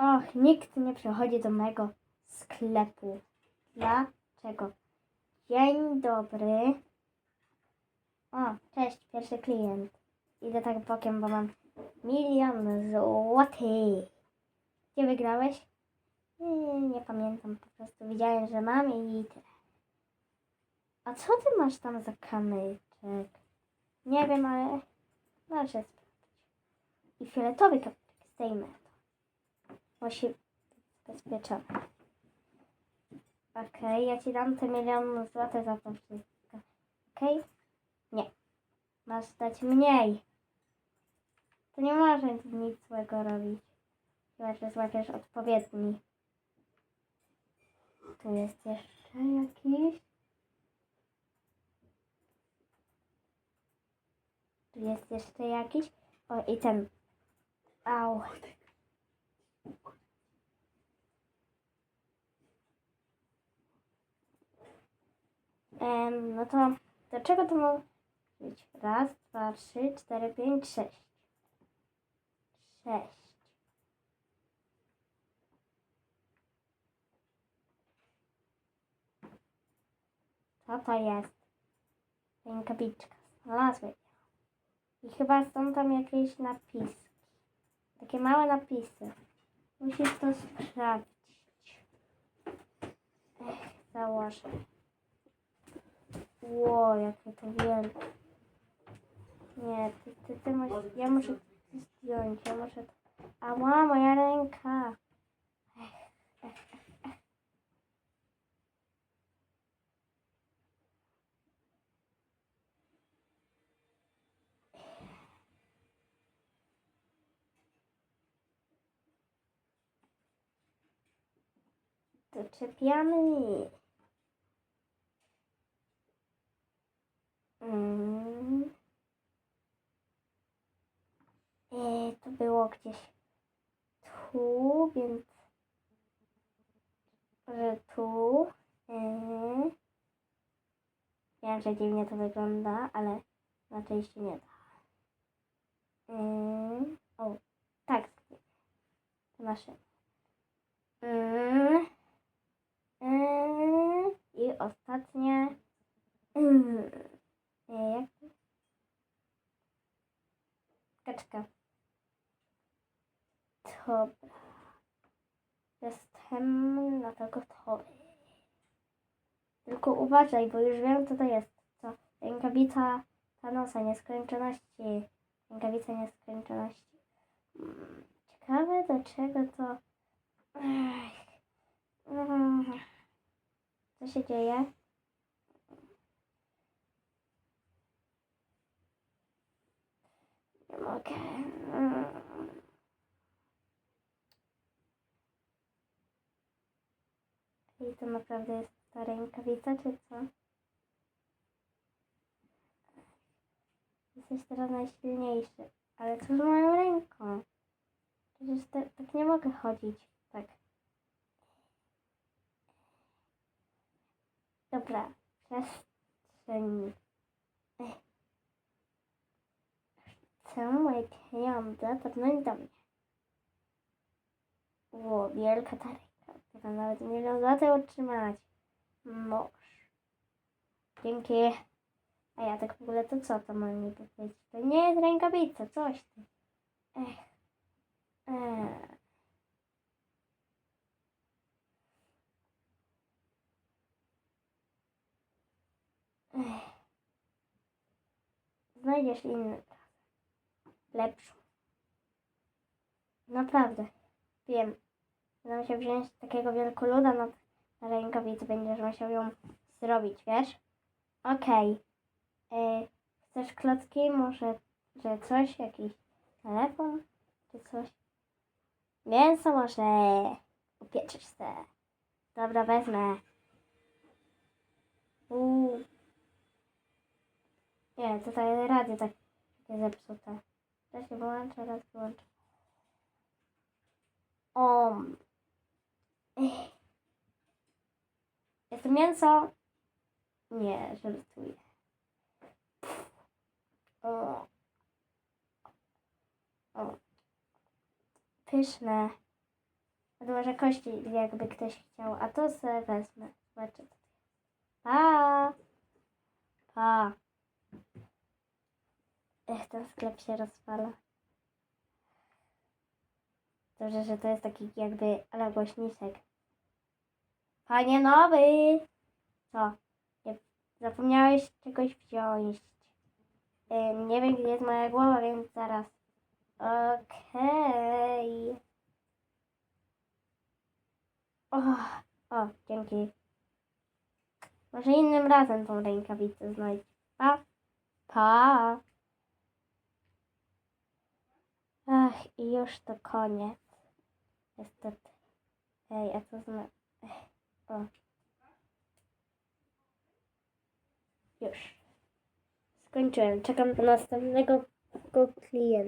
Och, nikt nie przychodzi do mojego sklepu. Dlaczego? Dzień dobry. O, cześć, pierwszy klient. Idę tak bokiem, bo mam milion złotych. Gdzie wygrałeś? Nie, nie pamiętam, po prostu widziałem, że mam i tyle. A co ty masz tam za kamyczek? Nie wiem, ale muszę sprawdzić. I fioletowy kamyczek, zdejmę. Musi zabezpieczony. Okej, ja ci dam te milion złotych za to wszystko. Okej? Nie. Masz dać mniej. To nie może nic złego robić. Chyba, że złapiesz odpowiedni. Tu jest jeszcze jakiś. Tu jest jeszcze jakiś. O, i ten. Au. No to do czego to może być? Raz, dwa, trzy, cztery, pięć, sześć. Sześć. Co to jest? Rękawiczka. Znalazłem ją. I chyba są tam jakieś napiski. Takie małe napisy. Musisz to sprawdzić. Ech, założę. Ło, jakie to wielkie. Nie, ty, ty, ty musisz, ja muszę to zdjąć, ja muszę to... Ała, moja ręka. Doczepiamy. Mm. E, to było gdzieś tu, więc że tu. E, wiem, że dziwnie to wygląda, ale raczej się nie da. E, o, tak. To nasze. Mm. Mm. I ostatnie. Mm. E, Jak? to? Kaczka. Dobra. Jestem na to gotowy. Tylko uważaj, bo już wiem, co to jest. Co? Rękawica Thanosa, nieskończoności. Rękawica nieskończoności. Mm, Ciekawe, do czego to... Mm. Co się dzieje? Mogę. Mm. I to naprawdę jest ta rękawica, czy co? Jesteś teraz najsilniejszy. Ale co z moją ręką? Przecież te, tak nie mogę chodzić. Tak. Dobra. Przestrzeń. Ech. Chcę moje pieniądze wpłynąć do mnie. Ło, wielka ta ręka. Chyba nawet milion złotych otrzymać. Możesz. Dzięki. A ja tak w ogóle to co to mam niby być? To nie jest rękawica, coś ty. Ech. Ech. Ech. Znajdziesz inny lepszą. Naprawdę, wiem. Będę musiał wziąć takiego wielkoluda na, na rękawicy, będziesz musiał ją zrobić, wiesz? Okej. Y, chcesz klocki? Może, że coś? Jakiś telefon? Czy coś? Mięso może upieczysz se. Dobra, wezmę. Uuu. Nie, tutaj radio tak takie zepsute. Raz się wyłączę, raz wyłączę. Ech. Jest to mięso? Nie, żartuję. O. O. Pyszne. Może kości, jakby ktoś chciał. A to se wezmę. Zobaczę. Pa! Pa! Ech, ten sklep się rozwala. Dobrze, że to jest taki jakby ale głośnisek. Panie nowy! Co? Nie, zapomniałeś czegoś wziąć. Nie wiem, gdzie jest moja głowa, więc zaraz. Okej. O, o, dzięki. Może innym razem tą rękawicę znajdź. Pa. Pa. Ach, i już to koniec. Niestety. Ej, a co zna... Ech, O. Już. Skończyłem. Czekam na następnego klienta.